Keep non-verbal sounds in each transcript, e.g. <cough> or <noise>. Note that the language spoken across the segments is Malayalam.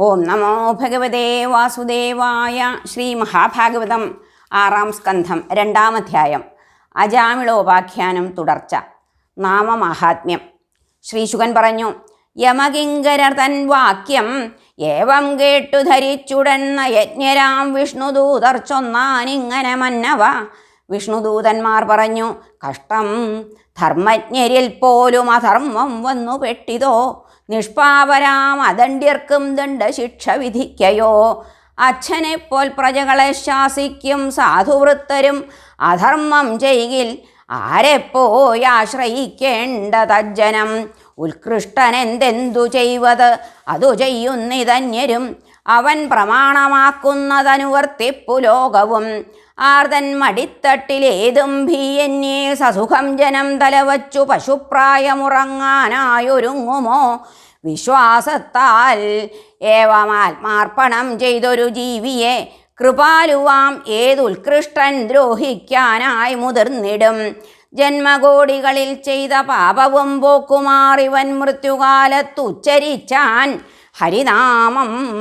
ഓം നമോ ഭഗവതേ വാസുദേവായ ശ്രീ മഹാഭാഗവതം ആറാം സ്കന്ധം രണ്ടാമധ്യായം അജാമിളോപാഖ്യാനം തുടർച്ച. നാമമാഹാത്മ്യം. ശ്രീശുകൻ പറഞ്ഞു യമകിങ്കരർ തൻ വാക്യം ഏവം കേട്ടു ധരിച്ചുടന്ന യജ്ഞരാം വിഷ്ണുദൂതർ ചൊന്നാനിങ്ങനെ മന്നവ. വിഷ്ണുദൂതന്മാർ പറഞ്ഞു കഷ്ടം ധർമ്മജ്ഞരിൽ പോലും അധർമ്മം വന്നു പെട്ടിതോ? നിഷ്പാപരാം അദണ്ഡ്യർക്കും ദണ്ഡശിക്ഷ വിധിക്കയോ. അച്ഛനെപ്പോൽ പ്രജകളെ ശാസിക്കും സാധുവൃത്തരും അധർമ്മം ചെയ്യിൽ ആരെപ്പോയി ആശ്രയിക്കേണ്ട തജ്ജനം. ഉത്കൃഷ്ടനെന്തെന്തു ചെയ്വത്? അതു ചെയ്യുന്നിതന്യരും അവൻ പ്രമാണമാക്കുന്നതനുവർത്തിപ്പു ലോകവും. ആർതൻ മടിത്തട്ടിലേതും ഭീയന്യേ സസുഖം ജനം തലവച്ചു പശുപ്രായമുറങ്ങാനായൊരുങ്ങുമോ? വിശ്വാസത്താൽ ഏവമാത്മാർപ്പണം ചെയ്തൊരു ജീവിയെ കൃപാലുവാം ഏതുത്കൃഷ്ടൻ ദ്രോഹിക്കാനായി മുതിർന്നിടും. ജന്മകോടികളിൽ ചെയ്ത പാപവും പോക്കുമാറിവൻ മൃത്യുകാലത്തുച്ചരിച്ചാൻ ഹരിനാമം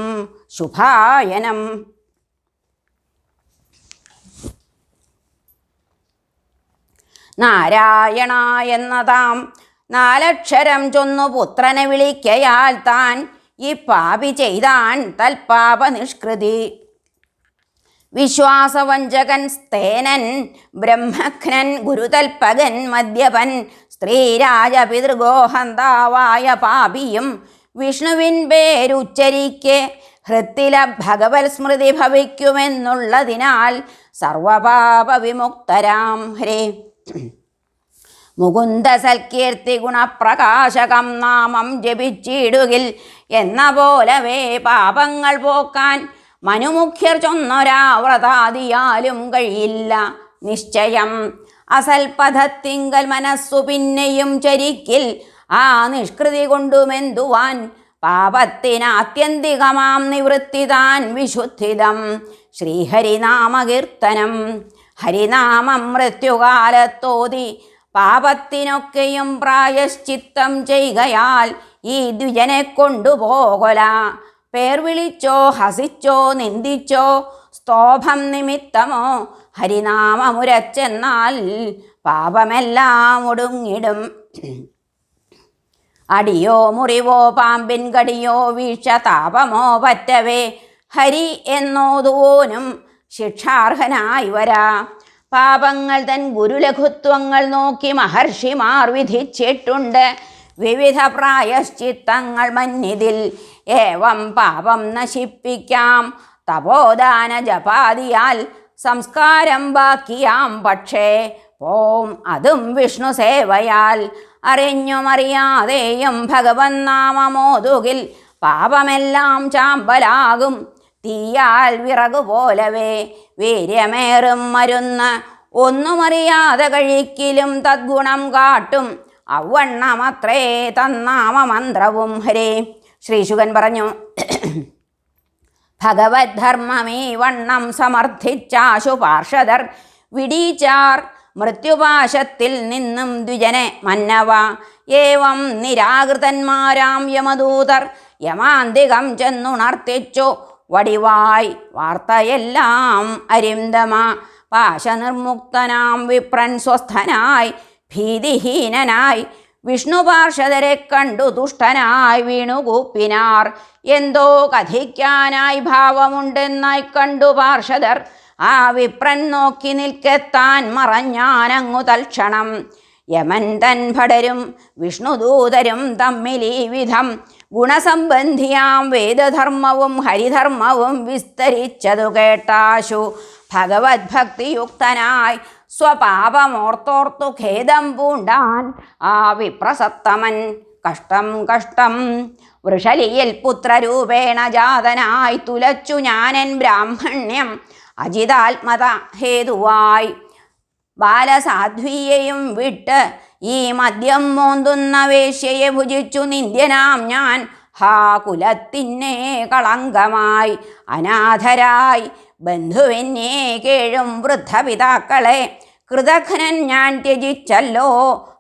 ശുഭായനം. നാരായണ എന്നതാം നാലക്ഷരം ചൊന്നു പുത്രനെ വിളിക്കയാൽ താൻ ഈ പാപി ചെയ്താൻ തൽപാപ നിഷ്കൃതി വിശ്വാസവഞ്ചകൻ സ്തേനൻ ബ്രഹ്മഘ്നൻ ഗുരുതൽപകൻ മദ്യപൻ സ്ത്രീരാജ പിതൃഗോഹന്താവായ പാപിയും വിഷ്ണുവിൻ പേരുച്ചരിക്കെ ഹൃത്തില ഭഗവത് സ്മൃതി ഭവിക്കുമെന്നുള്ളതിനാൽ സർവപാപ വിമുക്തരാം ഹരേ. <clears throat> മുകുന്ദ സൽകീർത്തി ഗുണപ്രകാശകം നാമം ജപിച്ചിടുകിൽ എന്ന പോലവേ പാപങ്ങൾ പോക്കാൻ മനുമുഖ്യർ ചൊന്നൊരാവ്രതാദിയാലും കഴിയില്ല. നിശ്ചയം അസൽപഥത്തിങ്കൽ മനസ്സു പിന്നെയും ചരിക്കിൽ ആ നിഷ്കൃതി കൊണ്ടുമെന്തുവാൻ പാപത്തിന് ആത്യന്തികമാം നിവൃത്തി താൻ വിശുദ്ധിതം ശ്രീഹരിനാമകീർത്തനം. ഹരിനാമം മൃത്യുകാലത്തോതി പാപത്തിനൊക്കെയും പ്രായശ്ചിത്തം ചെയ്യുകയാൽ ഈ ദ്വിജനെ കൊണ്ടുപോകല. പേർ വിളിച്ചോ ഹസിച്ചോ നിന്ദിച്ചോ സ്തോഭം നിമിത്തമോ ഹരിനാമമുരച്ചെന്നാൽ പാപമെല്ലാം ഒടുങ്ങിടും. അടിയോ മുറിവോ പാമ്പിൻ കടിയോ വീഴ്ച താപമോ പറ്റവേ. ഹരി എന്നോതുവോനും ശിക്ഷാർഹനായി വരാ. പാപങ്ങൾ തൻ ഗുരുലഘുത്വങ്ങൾ നോക്കി മഹർഷിമാർ വിധിച്ചിട്ടുണ്ട്. വിവിധ പ്രായശ്ചിത്തങ്ങൾ മന്നിതിൽ ഏവം പാപം നശിപ്പിക്കാം. തപോദാന ജപാതിയാൽ സംസ്കാരം ബാക്കിയാം പക്ഷേ ഓം അതും വിഷ്ണു സേവയാൽ. അറിഞ്ഞുമറിയാതെയും ഭഗവൻ നാമമോതുകിൽ പാപമെല്ലാം ചാമ്പലാകും. തീയാൽ വിറകു പോലവേ വീര്യമേറും മരുന്ന്. ഒന്നുമറിയാതെ കഴിക്കിലും തദ്ഗുണം കാട്ടും. അവണ്ണമത്രേ തന്നാമമന്ത്രവും ഹരേ. ശ്രീശുകൻ പറഞ്ഞു ഭഗവത് ധർമ്മമീ വണ്ണം സമർത്ഥിച്ചാശു പാർഷദർ വിടീച്ചാർ. മൃത്യുപാശത്തിൽ നിന്നും ദ്വിജനെ മന്നവ. ഏവം നിരാകൃതന്മാരാം യമദൂതർ യമാന്തികം ചെന്നുണർത്തിച്ചു. വടിവായി. വാർത്തയെല്ലാം അരിന്തമ. പാശനിർമുക്തനാം വിപ്രൻ സ്വസ്ഥനായി ഭീതിഹീനനായി. വിഷ്ണു പാർഷദരെ കണ്ടു ദുഷ്ടനായി വീണുകൂപ്പിനാർ എന്തോ കഥിക്കാനായി ഭാവമുണ്ടെന്നായി കണ്ടു പാർഷദർ. ആ വിപ്രൻ നോക്കി നിൽക്കെത്താൻ മറഞ്ഞാനങ്ങു തൽക്ഷണം. യമൻ തൻ ഭടരും വിഷ്ണുദൂതരും തമ്മിൽ ഈ വിധം. ഗുണസംബന്ധിയാം വേദധർമ്മവും ഹരിധർമ്മവും വിസ്തരിച്ചതു കേട്ടാശു. ഭഗവത് ഭക്തിയുക്തനായി സ്വപാപമോർത്തോർത്തു ഖേദം പൂണ്ടാൻ ആ വിപ്രസത്തമൻ. കഷ്ടം കഷ്ടം. വൃഷലിയിൽ പുത്രരൂപേണ ജാതനായി തുലച്ചു ഞാനൻ ബ്രാഹ്മണ്യം അജിതാത്മത ഹേതുവായി. ബാലസാധ്വിയെയും വിട്ട് ഈ മദ്യം മോന്തുന്ന വേശ്യയെ ഭുജിച്ചു നിന്ദ്യനാം ഞാൻ. ഹാ കുലത്തിന്നെ കളങ്കമായി അനാഥരായി. ബന്ധുവിനെ കേഴും വൃദ്ധപിതാക്കളെ കൃതഘ്നൻ ഞാൻ ത്യജിച്ചല്ലോ.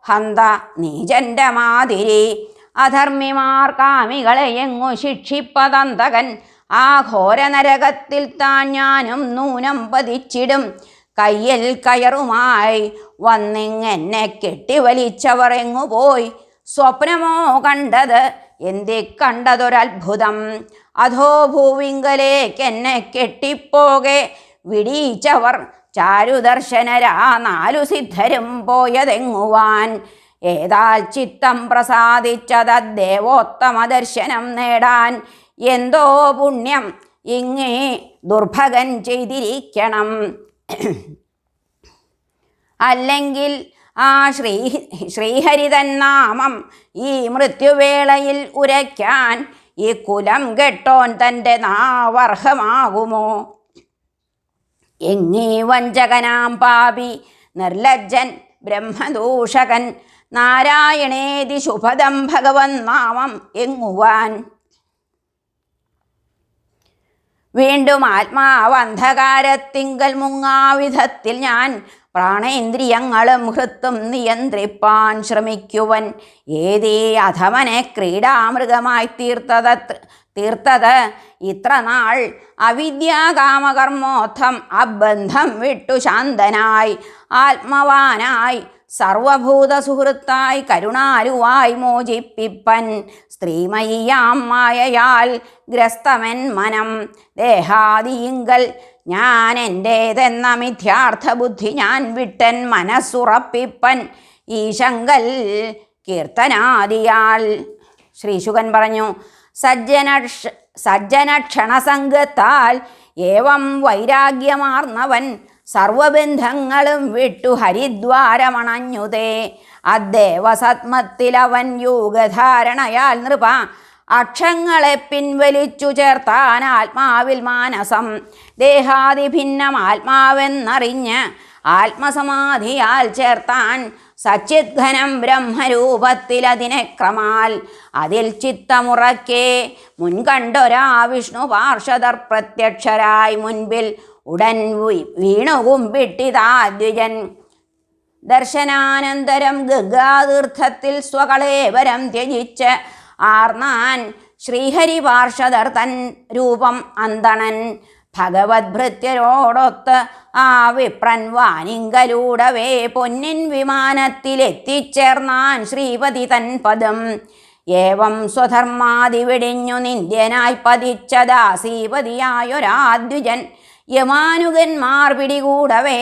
ഹന്ത നീജന്റെ മാതിരി. അധർമ്മിമാർ കാമികളെ എങ്ങു ശിക്ഷിപ്പതന്തകൻ. ആ ഘോര നരകത്തിൽ താൻ ഞാനും നൂനം പതിച്ചിടും. കയ്യിൽ കയറുമായി വന്നിങ്ങെന്നെ കെട്ടിവലിച്ചവർ എങ്ങു പോയി? സ്വപ്നമോ കണ്ടത്? എന്തി കണ്ടതൊരത്ഭുതം. അധോ ഭൂവിങ്കലേക്ക് എന്നെ കെട്ടിപ്പോകെ? വിടീച്ചവർ ചാരുദർശനരാ നാലു സിദ്ധരും പോയതെങ്ങുവാൻ? ഏതാൽ ചിത്തം പ്രസാദിച്ചതദ്ദേവോത്തമ ദർശനം നേടാൻ? എന്തോ പുണ്യം ഇങ്ങേ ദുർഭകൻ ചെയ്തിരിക്കണം. അല്ലെങ്കിൽ ആ ശ്രീ ശ്രീഹരിതൻ നാമം ഈ മൃത്യുവേളയിൽ ഉരയ്ക്കാൻ ഈ കുലം കെട്ടോൻ തന്റെ നാവർഹമാകുമോ? എങ്ങീ വഞ്ചകനാം പാപി നിർലജ്ജൻ ബ്രഹ്മദൂഷകൻ നാരായണേതി ശുഭദം ഭഗവൻ നാമം എങ്ങുവാൻ വീണ്ടും ആത്മാവ് അന്ധകാരത്തിങ്കൽ മുങ്ങാവിധത്തിൽ ഞാൻ പ്രാണേന്ദ്രിയങ്ങളും ഹൃത്തും നിയന്ത്രിപ്പാൻ ശ്രമിക്കുവൻ. ഏതേ അധമനെ ക്രീഡാമൃഗമായി തീർത്തത് തീർത്തത്? ഇത്ര നാൾ അവിദ്യാകാമകർമ്മോത്ഥം അബന്ധം വിട്ടു ശാന്തനായി ആത്മവാനായി സർവഭൂത സുഹൃത്തായി കരുണാലുവായി മോചിപ്പിപ്പൻ സ്ത്രീമയ്യാം മായയാൽ ഗ്രസ്തമൻ മനം. ദേഹാദിയിങ്കൽ ഞാൻ എന്റേതെന്ന മിഥ്യാർത്ഥ ബുദ്ധി ഞാൻ വിട്ടൻ മനസ്സുറപ്പിപ്പൻ ഈശങ്കൽ കീർത്തനാദിയാൽ. ശ്രീശുകൻ പറഞ്ഞു സജ്ജനക്ഷ സജ്ജനക്ഷണസംഘത്താൽ ഏവം വൈരാഗ്യമാർന്നവൻ സർവബന്ധങ്ങളും വിട്ടു ഹരിദ്വാരമണഞ്ഞുതേ. അദ്ദേവസത്മത്തിലവൻ യോഗധാരണയാൽ നൃപ. അക്ഷങ്ങളെ പിൻവലിച്ചു ചേർത്താൻ ആത്മാവിൽ മാനസം. ദേഹാതിഭിന്നം ആത്മാവെന്നറിഞ്ഞ് ആത്മസമാധിയാൽ ചേർത്താൻ സച്ചിദ്ഘനം ബ്രഹ്മരൂപത്തിൽ അതിനെ ക്രമാൽ അതിൽ ചിത്തമുറക്കേ മുൻകണ്ടൊരാ വിഷ്ണു പാർഷദർ പ്രത്യക്ഷരായി മുൻപിൽ ഉടൻ വീണു കുമ്പിട്ടിതാദ്വിജൻ ദർശനാനന്തരം ഗംഗാതീർത്ഥത്തിൽ സ്വകളേവരം ത്യജിച്ച് ആർന്നാൻ ശ്രീഹരി പാർഷദർ തൻ രൂപം അന്തണൻ. ഭഗവത് ഭൃത്യരോടൊത്ത് ആ വിപ്രൻ വാനിങ്കലൂടവേ പൊന്നിൻ വിമാനത്തിലെത്തിച്ചേർന്നാൻ ശ്രീപതി തൻ പദം. ഏവം സ്വധർമാതി വെടിഞ്ഞു നിന്ദ്യനായി പതിച്ചതാ ദാസീപതിയായൊരാദ്വിജൻ യമാനുഗന്മാർ പിടികൂടവേ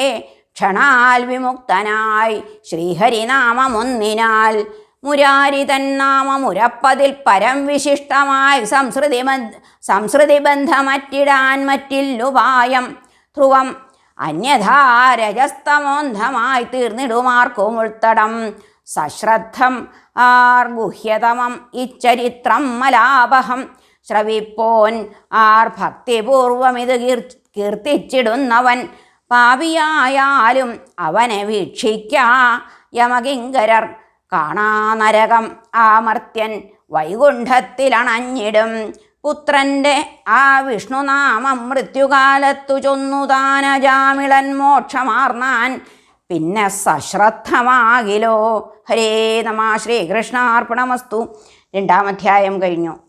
ക്ഷണാൽ വിമുക്തനായി ശ്രീഹരിനാമമൊന്നിനാൽ. മുരാരി തന്നാമമുരപ്പതിൽ പരം വിശിഷ്ടമായി സംസ്കൃതി സംസ്കൃതി ബന്ധമറ്റിടാൻ മറ്റില്ലുപായം ധ്രുവം അന്യഥാ രജസ്തമോന്ധമായി തീർന്നിടുമാർക്കും ഉൾത്തടം. സശ്രദ്ധം ആർ ഗുഹ്യതമം ഇച്ചരിത്രം മലാപഹം. ശ്രവിപ്പോൻ ആർ ഭക്തിപൂർവമിത് കീർത്തിച്ചിടുന്നവൻ പാപിയായാലും അവനെ വീക്ഷിക്കാ യമകിങ്കരർ. കാണാ നരകം ആമർത്യൻ വൈകുണ്ഠത്തിലണഞ്ഞിടും. പുത്രന്റെ ആ വിഷ്ണുനാമം മൃത്യുകാലത്തു ചൊന്നുതാനജാമിളൻ മോക്ഷമാർന്നാൻ. പിന്നെ സശ്രദ്ധമാകിലോ? ഹരേ നമ ശ്രീകൃഷ്ണാർപ്പണമസ്തു. രണ്ടാമധ്യായം കഴിഞ്ഞു.